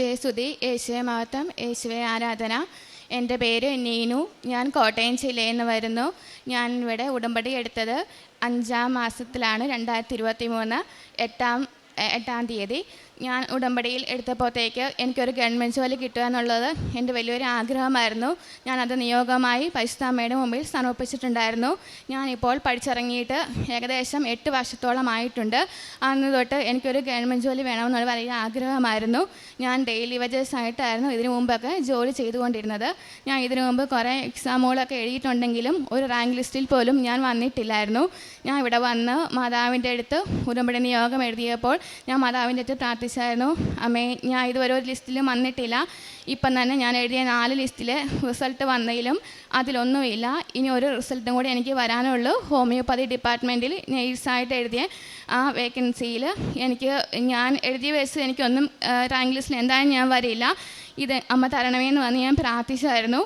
യേശുവെ സ്തുതി. യേശുവെ മഹത്വം. യേശുവെ ആരാധന. എന്റെ പേര് നീനു. ഞാൻ കോട്ടയം ജില്ലയിൽ നിന്ന് വരുന്നു. ഞാൻ ഇവിടെ ഉടമ്പടി എടുത്തത് അഞ്ചാം മാസത്തിലാണ് രണ്ടായിരത്തി ഇരുപത്തി മൂന്ന് എട്ടാം എട്ടാം തീയതി. ഞാൻ ഉടമ്പടിയിൽ എടുത്തപ്പോഴത്തേക്ക് എനിക്കൊരു ഗവൺമെന്റ് ജോലി കിട്ടുക എന്നുള്ളത് എന്റെ വലിയൊരു ആഗ്രഹമായിരുന്നു. ഞാനത് നിയോഗമായി പരിശുദ്ധാമ്മയുടെ മുമ്പിൽ സമർപ്പിച്ചിട്ടുണ്ടായിരുന്നു. ഞാനിപ്പോൾ പഠിച്ചിറങ്ങിയിട്ട് ഏകദേശം എട്ട് വർഷത്തോളമായിട്ടുണ്ട്. അന്ന് തൊട്ട് എനിക്കൊരു ഗവൺമെന്റ് ജോലി വേണമെന്നുള്ള വലിയ ആഗ്രഹമായിരുന്നു. ഞാൻ ഡെയിലി വജേഴ്സ് ആയിട്ടായിരുന്നു ഇതിനു മുമ്പൊക്കെ ജോലി ചെയ്തുകൊണ്ടിരുന്നത്. ഞാൻ ഇതിനു മുമ്പ് കുറേ എക്സാമുകളൊക്കെ എഴുതിയിട്ടുണ്ടെങ്കിലും ഒരു റാങ്ക് ലിസ്റ്റിൽ പോലും ഞാൻ വന്നിട്ടില്ലായിരുന്നു. ഞാൻ ഇവിടെ വന്ന് മാതാവിന്റെ അടുത്ത് ഉടമ്പടി നിയോഗം എഴുതിയപ്പോൾ ഞാൻ മാതാവിന്റെ അടുത്ത് പ്രാർത്ഥിച്ചായിരുന്നു അമ്മേ ഞാൻ ഇതുവരെ ഒരു ലിസ്റ്റിലും വന്നിട്ടില്ല. ഇപ്പം തന്നെ ഞാൻ എഴുതിയ നാല് ലിസ്റ്റിലെ റിസൾട്ട് വന്നതിലും അതിലൊന്നുമില്ല. ഇനി ഒരു റിസൾട്ടും കൂടി എനിക്ക് വരാനുള്ളൂ ഹോമിയോപ്പതി ഡിപ്പാർട്ട്മെന്റിൽ നെയ്സായിട്ട് എഴുതിയ ആ വേക്കൻസിയിൽ എനിക്ക് ഞാൻ എഴുതിയ വയസ്സ് എനിക്കൊന്നും റാങ്ക് ലിസ്റ്റിൽ എന്തായാലും ഞാൻ വരില്ല. ഇത് അമ്മ തരണമേ എന്ന് വന്ന് ഞാൻ പ്രാർത്ഥിച്ചായിരുന്നു.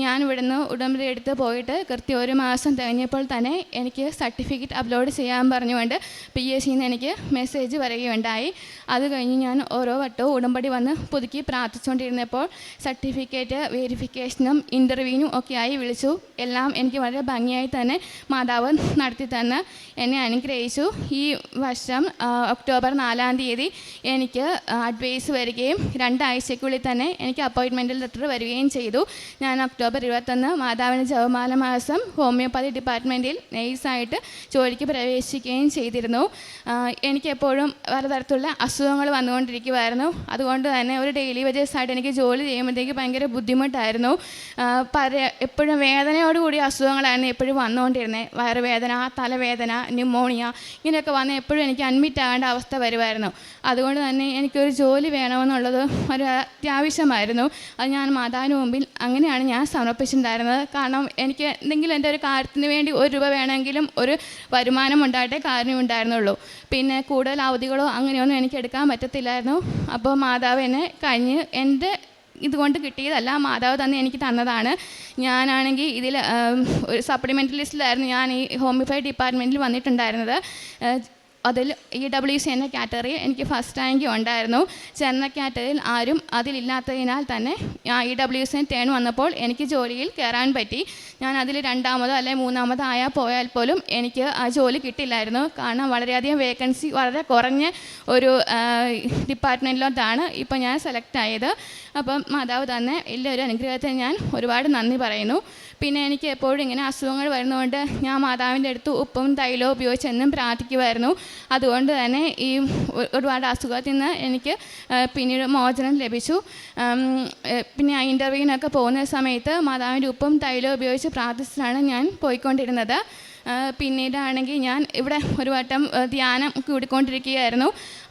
ഞാൻ ഇവിടുന്ന് ഉടമ്പടി എടുത്ത് പോയിട്ട് കൃത്യം ഒരു മാസം തികഞ്ഞപ്പോൾ തന്നെ എനിക്ക് സർട്ടിഫിക്കറ്റ് അപ്ലോഡ് ചെയ്യാൻ പറഞ്ഞുകൊണ്ട് പി എസ് സിന്ന് എനിക്ക് മെസ്സേജ് വരികയുണ്ടായി. അത് കഴിഞ്ഞ് ഞാൻ ഓരോ വട്ടവും ഉടമ്പടി വന്ന് പുതുക്കി പ്രാർത്ഥിച്ചുകൊണ്ടിരുന്നപ്പോൾ സർട്ടിഫിക്കറ്റ് വെരിഫിക്കേഷനും ഇന്റർവ്യൂവിനും ഒക്കെ ആയി വിളിച്ചു. എല്ലാം എനിക്ക് വളരെ ഭംഗിയായി തന്നെ മാതാവ് നടത്തി തന്ന്. എന്നെ അനുഗ്രഹിച്ചു. ഈ വർഷം ഒക്ടോബർ നാലാം തീയതി എനിക്ക് അഡ്വൈസ് വരികയും രണ്ടാഴ്ചയ്ക്കുള്ളിൽ തന്നെ എനിക്ക് അപ്പോയിൻമെന്റ് ലെറ്റർ വരികയും ചെയ്തു. ഞാൻ ഒക്ടോബർ ഇരുപത്തൊന്ന് മാതാവിന് ജവമാല മാസം ഹോമിയോപ്പതി ഡിപ്പാർട്ട്മെന്റിൽ നെയ്സായിട്ട് ജോലിക്ക് പ്രവേശിക്കുകയും ചെയ്തിരുന്നു. എനിക്കെപ്പോഴും എനിക്ക് എപ്പോഴും പലതരത്തിലുള്ള അസുഖങ്ങൾ വന്നുകൊണ്ടിരിക്കുമായിരുന്നു അതുകൊണ്ട് തന്നെ ഒരു ഡെയിലി വജേഴ്സായിട്ട് എനിക്ക് ജോലി ചെയ്യുമ്പോഴത്തേക്ക് ഭയങ്കര ബുദ്ധിമുട്ടായിരുന്നു. പല എപ്പോഴും വേദനയോടുകൂടി അസുഖങ്ങളായിരുന്നു എപ്പോഴും വന്നുകൊണ്ടിരുന്നത്. വയറുവേദന തലവേദന ന്യൂമോണിയ ഇങ്ങനെയൊക്കെ വന്ന് എപ്പോഴും എനിക്ക് അഡ്മിറ്റ് ആകേണ്ട അവസ്ഥ വരുമായിരുന്നു. അതുകൊണ്ട് തന്നെ എനിക്കൊരു ജോലി വേണമെന്നുള്ളത് ഒരു അത്യാവശ്യമായിരുന്നു. അത് ഞാൻ മാതാവിന് മുമ്പിൽ അങ്ങനെയാണ് ഞാൻ സമർപ്പിച്ചിട്ടുണ്ടായിരുന്നത്. കാരണം എനിക്ക് എന്തെങ്കിലും എന്റെ ഒരു കാര്യത്തിന് വേണ്ടി ഒരു രൂപ വേണമെങ്കിലും ഒരു വരുമാനം ഉണ്ടായിട്ടേ കാരണം ഉണ്ടായിരുന്നുള്ളൂ. പിന്നെ കൂടുതൽ അവധികളോ അങ്ങനെയൊന്നും എനിക്ക് എടുക്കാൻ പറ്റത്തില്ലായിരുന്നു. അപ്പോൾ മാതാവ് എന്നെ കഴിഞ്ഞ് എന്റെ ഇതുകൊണ്ട് കിട്ടിയതല്ല മാതാവ് തന്നെ എനിക്ക് തന്നതാണ്. ഞാനാണെങ്കിൽ ഇതിൽ ഒരു സപ്ലിമെന്ററി ലിസ്റ്റിലായിരുന്നു ഞാൻ ഈ ഹോമിഫൈ ഡിപ്പാർട്ട്മെന്റിൽ വന്നിട്ടുണ്ടായിരുന്നത്. അതിൽ ഇ ഡബ്ല്യു സി എന്ന കാറ്റഗറിയിൽ എനിക്ക് ഫസ്റ്റ് റാങ്ക് ഉണ്ടായിരുന്നു. ചെന്ന കാറ്റഗറിയിൽ ആരും അതിലില്ലാത്തതിനാൽ തന്നെ ഇ ഡബ്ല്യു സി ടേൺ വന്നപ്പോൾ എനിക്ക് ജോലിയിൽ കയറാൻ പറ്റി. ഞാൻ അതിൽ രണ്ടാമതോ അല്ലെങ്കിൽ മൂന്നാമതോ ആയാൽ പോയാൽ പോലും എനിക്ക് ആ ജോലി കിട്ടില്ലായിരുന്നു. കാരണം വളരെയധികം വേക്കൻസി വളരെ കുറഞ്ഞ ഒരു ഡിപ്പാർട്ട്മെന്റിലോട്ടാണ് ഇപ്പോൾ ഞാൻ സെലക്ട് ആയത്. അപ്പം മാതാവ് തന്നെ വലിയൊരു അനുഗ്രഹത്തിന് ഞാൻ ഒരുപാട് നന്ദി പറയുന്നു. പിന്നെ എനിക്ക് എപ്പോഴും ഇങ്ങനെ അസുഖങ്ങൾ വരുന്നതുകൊണ്ട് ഞാൻ മാതാവിന്റെ അടുത്ത് ഉപ്പും തൈലവും ഉപയോഗിച്ചെന്നും പ്രാർത്ഥിക്കുമായിരുന്നു. അതുകൊണ്ട് തന്നെ ഈ ഒരുപാട് അസുഖത്തിൽ നിന്ന് എനിക്ക് പിന്നീട് മോചനം ലഭിച്ചു. പിന്നെ ആ ഇന്റർവ്യൂവിനൊക്കെ പോകുന്ന സമയത്ത് മാതാവിന്റെ ഉപ്പും തൈലവും ഉപയോഗിച്ച് പ്രാർത്ഥിച്ചിട്ടാണ് ഞാൻ പോയിക്കൊണ്ടിരുന്നത്. പിന്നീടാണെങ്കിൽ ഞാൻ ഇവിടെ ഒരു വട്ടം ധ്യാനം കൂടിക്കൊണ്ടിരിക്കുകയായിരുന്നു.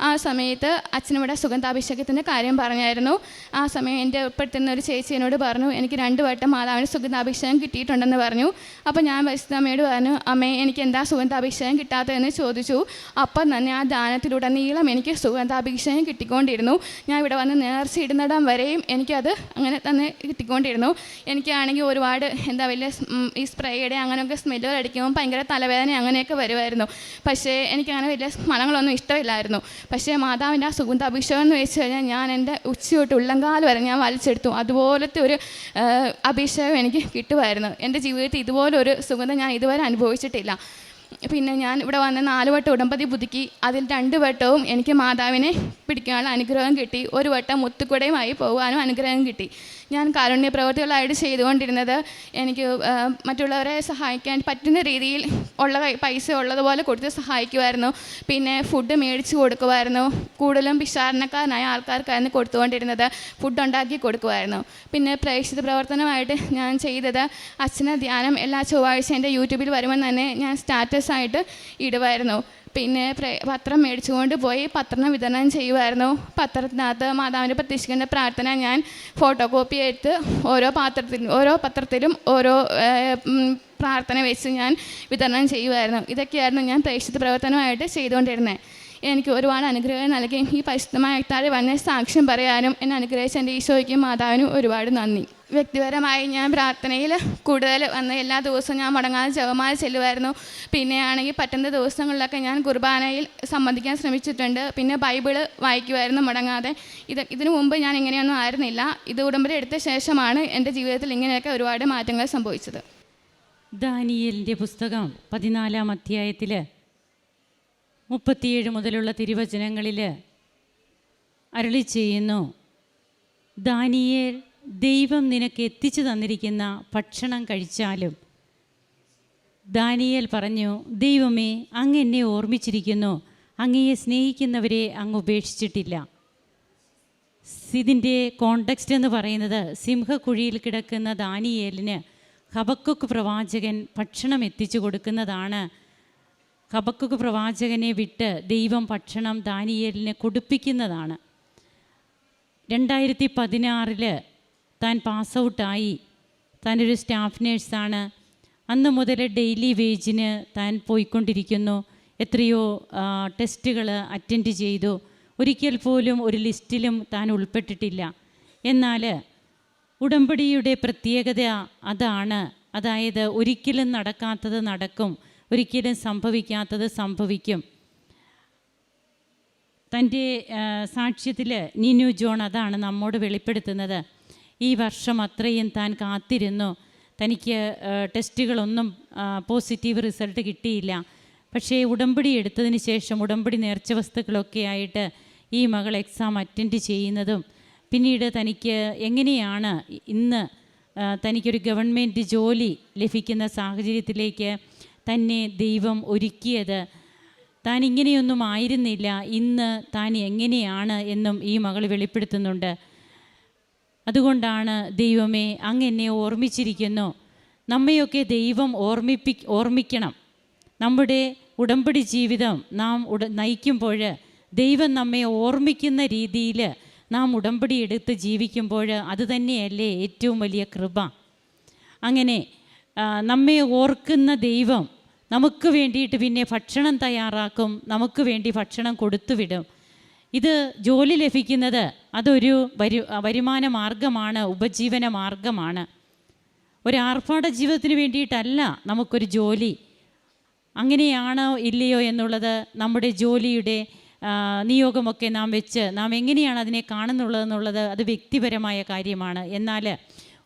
ആ സമയത്ത് അച്ഛനിവിടെ സുഗന്ധാഭിഷേകത്തിന്റെ കാര്യം പറഞ്ഞായിരുന്നു. ആ സമയം എന്റെ ഉൾപ്പെടുത്തുന്ന ഒരു ചേച്ചി എന്നോട് പറഞ്ഞു എനിക്ക് രണ്ട് വട്ടം മാതാവിന് സുഗന്ധാഭിഷേകം കിട്ടിയിട്ടുണ്ടെന്ന് പറഞ്ഞു. അപ്പോൾ ഞാൻ പരിശുദ്ധമ്മയോട് പറഞ്ഞു അമ്മേ എനിക്ക് എന്താ സുഗന്ധാഭിഷേകം കിട്ടാത്തതെന്ന് ചോദിച്ചു. അപ്പം തന്നെ ആ ദാനത്തിലുടനീളം എനിക്ക് സുഗന്ധാഭിഷേകം കിട്ടിക്കൊണ്ടിരുന്നു. ഞാൻ ഇവിടെ വന്ന് നേർച്ചയിടുന്നിടം വരെയും എനിക്കത് അങ്ങനെ തന്നെ കിട്ടിക്കൊണ്ടിരുന്നു. എനിക്കാണെങ്കിൽ ഒരുപാട് എന്താ വലിയ ഈ സ്പ്രേയുടെ അങ്ങനെയൊക്കെ സ്മെല്ലുകൾ അടിക്കുമ്പോൾ ഭയങ്കര തലവേദന അങ്ങനെയൊക്കെ വരുമായിരുന്നു. പക്ഷേ എനിക്കങ്ങനെ വലിയ മണങ്ങളൊന്നും ഇഷ്ടമില്ലായിരുന്നു. പക്ഷേ മാതാവിന്റെ ആ സുഗന്ധ അഭിഷേകം എന്ന് വെച്ച് കഴിഞ്ഞാൽ ഞാൻ എന്റെ ഉച്ചയോട്ട് ഉള്ളങ്കാൽ വരെ ഞാൻ വലിച്ചെടുത്തു. അതുപോലത്തെ ഒരു അഭിഷേകം എനിക്ക് കിട്ടുമായിരുന്നു. എന്റെ ജീവിതത്തിൽ ഇതുപോലൊരു സുഗന്ധം ഞാൻ ഇതുവരെ അനുഭവിച്ചിട്ടില്ല. പിന്നെ ഞാൻ ഇവിടെ വന്ന് നാല് വട്ടം ഉടമ്പതി പുതുക്കി. അതിൽ രണ്ട് വട്ടവും എനിക്ക് മാതാവിനെ പിടിക്കാനുള്ള അനുഗ്രഹം കിട്ടി. ഒരു വട്ടം മുത്തുക്കുടയുമായി പോകാനും അനുഗ്രഹം കിട്ടി. ഞാൻ കാരുണ്യ പ്രവർത്തികളായിട്ട് ചെയ്തുകൊണ്ടിരുന്നത് എനിക്ക് മറ്റുള്ളവരെ സഹായിക്കാൻ പറ്റുന്ന രീതിയിൽ ഉള്ള പൈസ ഉള്ളതുപോലെ കൊടുത്ത് സഹായിക്കുമായിരുന്നു. പിന്നെ ഫുഡ് മേടിച്ച് കൊടുക്കുമായിരുന്നു. കൂടുതലും വിശാരണക്കാരനായ ആൾക്കാർക്കായിരുന്നു കൊടുത്തുകൊണ്ടിരുന്നത്. ഫുഡ് ഉണ്ടാക്കി കൊടുക്കുമായിരുന്നു. പിന്നെ പ്രേക്ഷിത പ്രവർത്തനമായിട്ട് ഞാൻ ചെയ്തത് അച്ഛന ധ്യാനം എല്ലാ ചൊവ്വാഴ്ച എന്റെ യൂട്യൂബിൽ വരുമ്പോൾ തന്നെ ഞാൻ സ്റ്റാറ്റസായിട്ട് ഇടുമായിരുന്നു. പിന്നെ പത്രം മേടിച്ചുകൊണ്ട് പോയി പത്രം വിതരണം ചെയ്യുമായിരുന്നു പത്രത്തിനകത്ത് മാതാവിന്റെ പ്രതീക്ഷിക്കേണ്ട പ്രാർത്ഥന ഞാൻ ഫോട്ടോ കോപ്പി എടുത്ത് ഓരോ പാത്രത്തിലും ഓരോ പത്രത്തിലും ഓരോ പ്രാർത്ഥന വെച്ച് ഞാൻ വിതരണം ചെയ്യുമായിരുന്നു ഇതൊക്കെയായിരുന്നു ഞാൻ പ്രേക്ഷിത പ്രവർത്തനമായിട്ട് ചെയ്തുകൊണ്ടിരുന്നത് എനിക്ക് ഒരുപാട് അനുഗ്രഹം നൽകുകയും ഈ പരിശുദ്ധമായ എത്താതെ വന്ന സാക്ഷ്യം പറയാനും എന്നെ അനുഗ്രഹിച്ച എന്റെ ഈശോയ്ക്കും മാതാവിനും ഒരുപാട് നന്ദി. വ്യക്തിപരമായി ഞാൻ പ്രാർത്ഥനയിൽ കൂടുതൽ വന്ന് എല്ലാ ദിവസവും ഞാൻ മുടങ്ങാതെ ജപമാല ചെല്ലുമായിരുന്നു. പിന്നെയാണെങ്കിൽ പറ്റുന്ന ദിവസങ്ങളിലൊക്കെ ഞാൻ കുർബാനയിൽ സംബന്ധിക്കാൻ ശ്രമിച്ചിട്ടുണ്ട്. പിന്നെ ബൈബിൾ വായിക്കുമായിരുന്നു മുടങ്ങാതെ. ഇത് ഇതിനു മുമ്പ് ഞാൻ ഇങ്ങനെയൊന്നും ആയിരുന്നില്ല. ഇത് ഉടമ്പടി എടുത്ത ശേഷമാണ് എന്റെ ജീവിതത്തിൽ ഇങ്ങനെയൊക്കെ ഒരുപാട് മാറ്റങ്ങൾ സംഭവിച്ചത്. ദാനിയലിന്റെ പുസ്തകം പതിനാലാം അധ്യായത്തിൽ മുപ്പത്തിയേഴ് മുതലുള്ള തിരുവചനങ്ങളിൽ അരളി ചെയ്യുന്നു. ദാനിയേൽ ദൈവം നിനക്ക് എത്തിച്ചു തന്നിരിക്കുന്ന ഭക്ഷണം കഴിച്ചാലും ദാനിയേൽ പറഞ്ഞു ദൈവമേ അങ്ങ് എന്നെ ഓർമ്മിച്ചിരിക്കുന്നു. അങ്ങയെ സ്നേഹിക്കുന്നവരെ അങ്ങ് ഉപേക്ഷിച്ചിട്ടില്ല. ഇതിന്റെ കോണ്ടെക്സ്റ്റ് എന്ന് പറയുന്നത് സിംഹക്കുഴിയിൽ കിടക്കുന്ന ദാനിയേലിന് ഹബക്കുക്ക് പ്രവാചകൻ ഭക്ഷണം എത്തിച്ചു കൊടുക്കുന്നതാണ്. ഹബക്കുക്ക് പ്രവാചകനെ വിട്ട് ദൈവം ഭക്ഷണം ദാനിയേലിന് കൊടുപ്പിക്കുന്നതാണ്. രണ്ടായിരത്തി പതിനാറിൽ താൻ പാസ് ഔട്ടായി താനൊരു സ്റ്റാഫ് നേഴ്സാണ് അന്ന് മുതൽ ഡെയിലി വേജിന് താൻ പോയിക്കൊണ്ടിരിക്കുന്നു. എത്രയോ ടെസ്റ്റുകൾ അറ്റൻഡ് ചെയ്തു. ഒരിക്കൽ പോലും ഒരു ലിസ്റ്റിലും താൻ ഉൾപ്പെട്ടിട്ടില്ല. എന്നാൽ ഉടമ്പടിയുടെ പ്രത്യേകത അതാണ്. അതായത് ഒരിക്കലും നടക്കാത്തത് നടക്കും. ഒരിക്കലും സംഭവിക്കാത്തത് സംഭവിക്കും. തന്റെ സാക്ഷ്യത്തിൽ നിനു ജോൺ അതാണ് നമ്മോട് വെളിപ്പെടുത്തുന്നത്. ഈ വർഷം അത്രയും താൻ കാത്തിരുന്നു. തനിക്ക് ടെസ്റ്റുകളൊന്നും പോസിറ്റീവ് റിസൾട്ട് കിട്ടിയില്ല. പക്ഷേ ഉടമ്പടി എടുത്തതിന് ശേഷം ഉടമ്പടി നേർച്ച വസ്തുക്കളൊക്കെ ആയിട്ട് ഈ മകൾ എക്സാം അറ്റൻഡ് ചെയ്യുന്നതും പിന്നീട് തനിക്ക് എങ്ങനെയാണ് ഇന്ന് തനിക്കൊരു ഗവൺമെന്റ് ജോലി ലഭിക്കുന്ന സാഹചര്യത്തിലേക്ക് തന്നെ ദൈവം ഒരുക്കിയത്? താൻ ഇങ്ങനെയൊന്നും ആയിരുന്നില്ല. ഇന്ന് താൻ എങ്ങനെയാണ് എന്നും ഈ മകൾ വെളിപ്പെടുത്തുന്നുണ്ട്. അതുകൊണ്ടാണ് ദൈവമേ അങ്ങ് എന്നെ ഓർമ്മിച്ചിരിക്കുന്നു. നമ്മയൊക്കെ ദൈവം ഓർമ്മിപ്പി ഓർമ്മിക്കണം. നമ്മുടെ ഉടമ്പടി ജീവിതം നാം ഉട നയിക്കുമ്പോൾ ദൈവം നമ്മെ ഓർമ്മിക്കുന്ന രീതിയിൽ നാം ഉടമ്പടി എടുത്ത് ജീവിക്കുമ്പോൾ അതുതന്നെയല്ലേ ഏറ്റവും വലിയ കൃപ. അങ്ങനെ നമ്മെ ഓർക്കുന്ന ദൈവം നമുക്ക് വേണ്ടിയിട്ട് പിന്നെ ഭക്ഷണം തയ്യാറാക്കും നമുക്ക് വേണ്ടി ഭക്ഷണം കൊടുത്തുവിടും. ഇത് ജോലി ലഭിക്കുന്നത് അതൊരു വരു വരുമാന മാർഗമാണ് ഉപജീവന മാർഗമാണ്. ഒരു ആർഭാട ജീവിതത്തിന് വേണ്ടിയിട്ടല്ല നമുക്കൊരു ജോലി. അങ്ങനെയാണോ ഇല്ലയോ എന്നുള്ളത് നമ്മുടെ ജോലിയുടെ നിയോഗമൊക്കെ നാം വെച്ച് നാം എങ്ങനെയാണ് അതിനെ കാണുന്നുള്ളതെന്നുള്ളത് അത് വ്യക്തിപരമായ കാര്യമാണ്. എന്നാൽ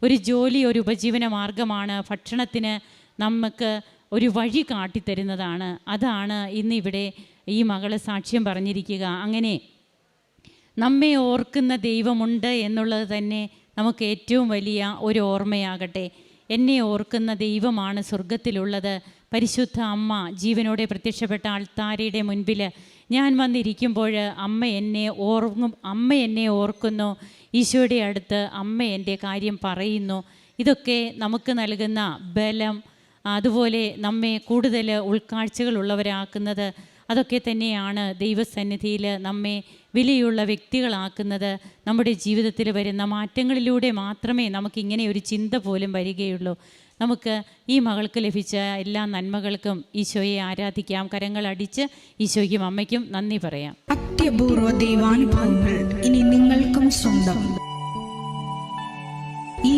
ഒരു ജോലി ഒരു ഉപജീവന മാർഗമാണ് ഭക്ഷണത്തിന് നമുക്ക് ഒരു വഴി കാട്ടിത്തരുന്നതാണ്. അതാണ് ഇന്നിവിടെ ഈ മകൾ സാക്ഷ്യം പറഞ്ഞിരിക്കുക. അങ്ങനെ നമ്മെ ഓർക്കുന്ന ദൈവമുണ്ട് എന്നുള്ളത് തന്നെ നമുക്ക് ഏറ്റവും വലിയ ഒരു ഓർമ്മയാകട്ടെ. എന്നെ ഓർക്കുന്ന ദൈവമാണ് സ്വർഗത്തിലുള്ളത് പരിശുദ്ധ അമ്മ ജീവനോടെ പ്രത്യക്ഷപ്പെട്ട ആൾത്താരയുടെ മുൻപിൽ ഞാൻ വന്നിരിക്കുമ്പോൾ അമ്മ എന്നെ ഓർങ്ങും അമ്മ എന്നെ ഓർക്കുന്നു. ഈശോയുടെ അടുത്ത് അമ്മ എന്റെ കാര്യം പറയുന്നു. ഇതൊക്കെ നമുക്ക് നൽകുന്ന ബലം അതുപോലെ നമ്മെ കൂടുതൽ ഉൾക്കാഴ്ചകളുള്ളവരാക്കുന്നത് അതൊക്കെ തന്നെയാണ് ദൈവസന്നിധിയിൽ നമ്മെ വിലയുള്ള വ്യക്തികളാക്കുന്നത് നമ്മുടെ ജീവിതത്തിൽ വരുന്ന മാറ്റങ്ങളിലൂടെ മാത്രമേ നമുക്കിങ്ങനെ ഒരു ചിന്ത പോലും വരികയുള്ളൂ. നമുക്ക് ഈ മകൾക്ക് ലഭിച്ച എല്ലാ നന്മകൾക്കും ഈശോയെ ആരാധിക്കാം. കരങ്ങൾ അടിച്ച് ഈശോയ്ക്കും അമ്മയ്ക്കും നന്ദി പറയാം. അത്യപൂർവ ദൈവാനുഭവങ്ങൾ ഇനി നിങ്ങൾക്കും സ്വന്തം. ഈ